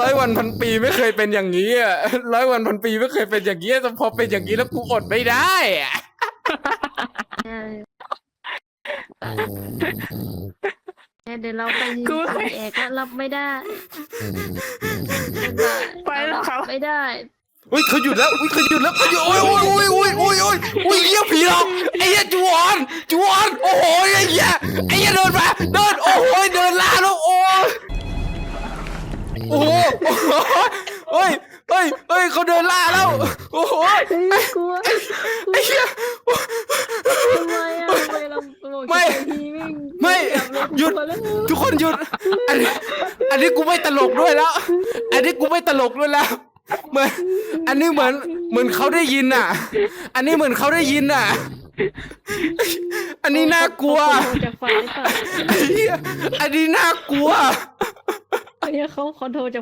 ร้อยวันพันปีไม่เคยเป็นอย่างนี้อะร้อยวันพันปีไม่เคยเป็นอย่างนี้แต่พอเป็นอย่างนี้แล้วกูอดไม่ได้อะเออเดี๋ยวเราไปกูไปแอกก็รับไม่ได้ไปแล้วครับ ไม่ได้ อุ้ยเขาหยุดแล้วอุ้ยเขาหยุดแล้วเขาหยุดโอ้ยโอ้ยโอ้ยโอ้ยโอ้ยโอ้ยโอ้ยเหี้ยผีหรอกไอ้เหี้ยจวนจวนโอ้โหไอ้เหี้ยไอ้เหี้ยเดินมาเดินโอ้โหเดินลาแล้วโอ้ย โอ้โหโอ้โหเฮ้ยเฮ้ยเฮ้ยเขาเดินล่าแล้ว โอ้โหเฮ้ยกลัวไอ้เหี้ยทำไมอะทำไมเราบอกไม่จะทีวิ่งไม่จับเราหยุดกลัวแล้วทุกคนหยุด อันนี้อันนี้กูไม่ตลกด้วยแล้ว อันนี้กูไม่ตลกด้วยแล้วเหมือนอันนี้เหมือนเหมือนเขาได้ยินอะ อันนี้เหมือนเขาได้ยินอะ อันนี้น่ากลัวเขาโทรจากฝ่ายหรือเปล่าไอ้เหี้ยอันนี้น่ากลัวอันนี้เขาเขาโทรจาก